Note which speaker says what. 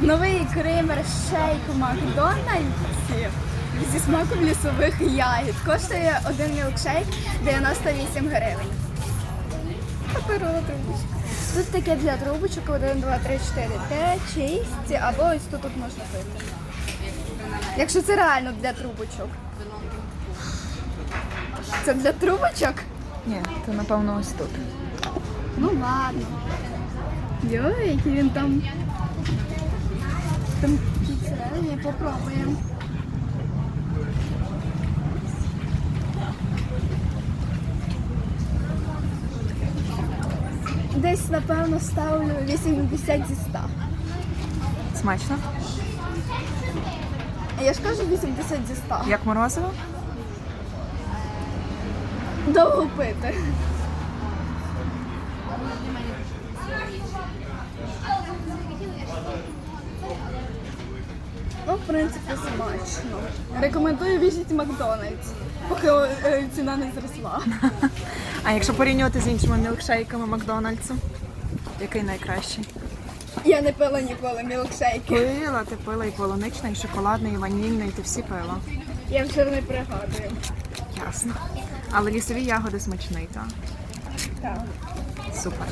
Speaker 1: Новий кремер шейк у Макдональдсі зі смаком лісових ягід. Коштує один мілкшейк 98 гривень. Паперова трубочка. Тут таке для трубочок 1, 2, 3, 4, Т, чисті, або ось тут от можна пити. Якщо це реально для трубочок. Це для трубочок?
Speaker 2: Ні, то напевно ось тут.
Speaker 1: Ну ладно. Йой, який він там. Там всередині попробуємо. Десь, напевно, ставлю 80 зі 100.
Speaker 2: Смачно?
Speaker 1: Я ж кажу 80 зі 100.
Speaker 2: Як морозиво?
Speaker 1: Довго пити. Ну, в принципі, смачно. Рекомендую візити Макдональдс, поки е, ціна не зросла.
Speaker 2: А якщо порівнювати з іншими мілкшейками Макдональдсу, який найкращий?
Speaker 1: Я не пила ніколи мілкшейки.
Speaker 2: Пила, ти пила і полуничний, і шоколадний, і ванільний, ти всі пила.
Speaker 1: Я вже не пригадую.
Speaker 2: Ясно. Але лісові ягоди смачний, так?
Speaker 1: Так.
Speaker 2: Супер.